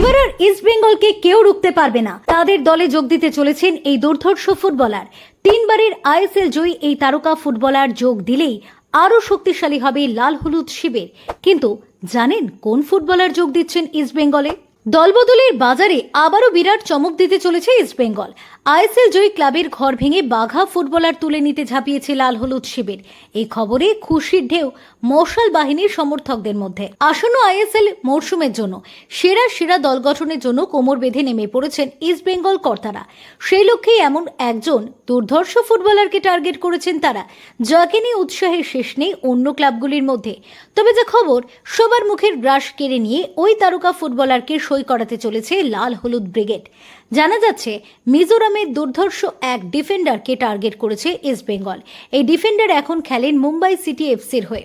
এবার আর ইস্ট বেঙ্গলকে কেউ রুখতে পারবে না। তাদের দলে যোগ দিতে চলেছেন এই দুর্ধর্ষ ফুটবলার। তিনবারের আইএসএল জয়ী এই তারকা ফুটবলার যোগ দিলেই আরও শক্তিশালী হবে লাল হলুদ শিবের। কিন্তু জানেন কোন ফুটবলার যোগ দিচ্ছেন ইস্ট বেঙ্গলে দলবদলের বাজারে আবারও বিরাট চমক দিতে চলেছে ইস্ট বেঙ্গল আইএসএল জয়ী ক্লাবের ঘর ভেঙে বাঘা ফুটবলার তুলে নিতে ঝাঁপিয়েছে লাল হলুদ শিবির। এই খবরে খুশির ঢেউ মশাল বাহিনীর সমর্থকদের মধ্যে। আসন্ন আইএসএল মরশুমের জন্য সেরা সেরা দল গঠনের জন্য কোমর বেঁধে নেমে পড়েছেন ইস্ট বেঙ্গল কর্তারা। সেই লক্ষ্যেই এমন একজন দুর্ধর্ষ ফুটবলারকে টার্গেট করেছেন তারা, যাকে নিয়ে উৎসাহের শেষ নেই অন্য ক্লাবগুলির মধ্যে। তবে যে খবর, সবার মুখের গ্রাস কেড়ে নিয়ে ওই তারকা ফুটবলারকে সই করাতে চলেছে লাল হলুদ ব্রিগেড। জানা যাচ্ছে মিজোরামের দুর্ধর্ষ এক ডিফেন্ডারকে টার্গেট করেছে ইস্ট বেঙ্গল। এই ডিফেন্ডার এখন খেলেন মুম্বাই সিটি এফসির হয়ে।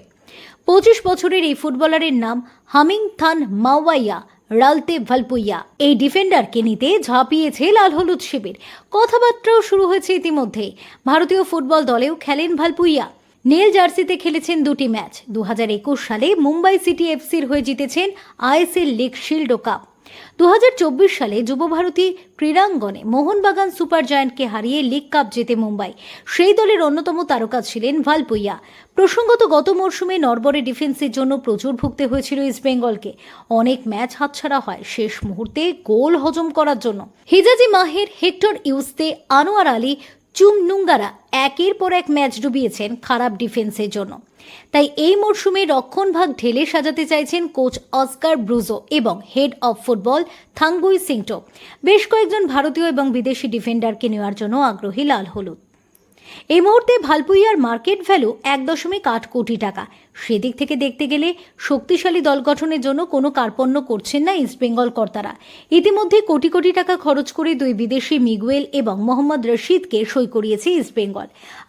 পঁচিশ বছরের এই ফুটবলারের নাম হামিং থান মাওয়াইয়া, রালতে ভালপুইয়া। এই ডিফেন্ডারকে নিতে ঝাঁপিয়েছে লাল হলুদ শিবির। কথাবার্তাও শুরু হয়েছে ইতিমধ্যে। ভারতীয় ফুটবল দলেও খেলেন ভালপুইয়া। নীল জার্সিতে খেলেছেন দুটি ম্যাচ। দু হাজার একুশ সালে মুম্বাই সিটি এফসির হয়ে জিতেছেন আইএসএল লিগ শিল্ড কাপ দু সালে যুবভারতী ক্রীড়াঙ্গনে মোহনবাগান সুপার জায়ান্টকে হারিয়ে লিগ কাপ জেতে মুম্বাই। সেই দলের অন্যতম তারকা ছিলেন ভালপুইয়া। প্রসঙ্গত, গত মরশুমে নরবরে ডিফেন্সের জন্য প্রচুর ভুগতে হয়েছিল ইস্টবেঙ্গলকে অনেক ম্যাচ হাতছাড়া হয় শেষ মুহূর্তে গোল হজম করার জন্য। Hijazi Maher, Hector Yuste Anwar Ali চুমনুঙ্গারা একের পর এক ম্যাচ ডুবিয়েছেন খারাপ ডিফেন্সের জন্য। তাই এই মরশুমে রক্ষণভাগ ঢেলে সাজাতে চাইছেন কোচ অস্কার ব্রুজো এবং head of football Thangboi Singto. বেশ কয়েকজন ভারতীয় এবং বিদেশি ডিফেন্ডারকে নেওয়ার জন্য আগ্রহী লাল হলুদ। এই মুহূর্তে ভালপুইয়ার মার্কেট ভ্যালু এক দশমিক আট কোটি টাকা। সেদিক থেকে দেখতে গেলে শক্তিশালী দল গঠনের জন্য কোনো কার্পণ্য করছেন না ইস্টবেঙ্গল কর্তারা। ইতিমধ্যে কোটি কোটি টাকা খরচ করে দুই বিদেশি মিগুয়েল এবং মোহাম্মদ রশিদকে সই করিয়েছে ইস্টবেঙ্গল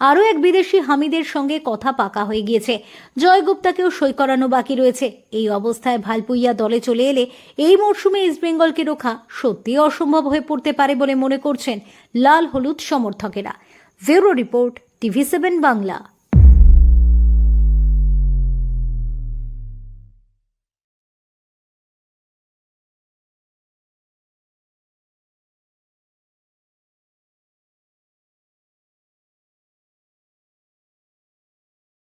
আরও এক বিদেশি হামিদের সঙ্গে কথা পাকা হয়ে গিয়েছে। জয় গুপ্তাকেও সই করানো বাকি রয়েছে। এই অবস্থায় ভালপুইয়া দলে চলে এলে এই মরশুমে ইস্টবেঙ্গলকে রোখা সত্যিই অসম্ভব হয়ে পড়তে পারে বলে মনে করছেন লাল হলুদ সমর্থকেরা। Bureau report TV seven Bangla.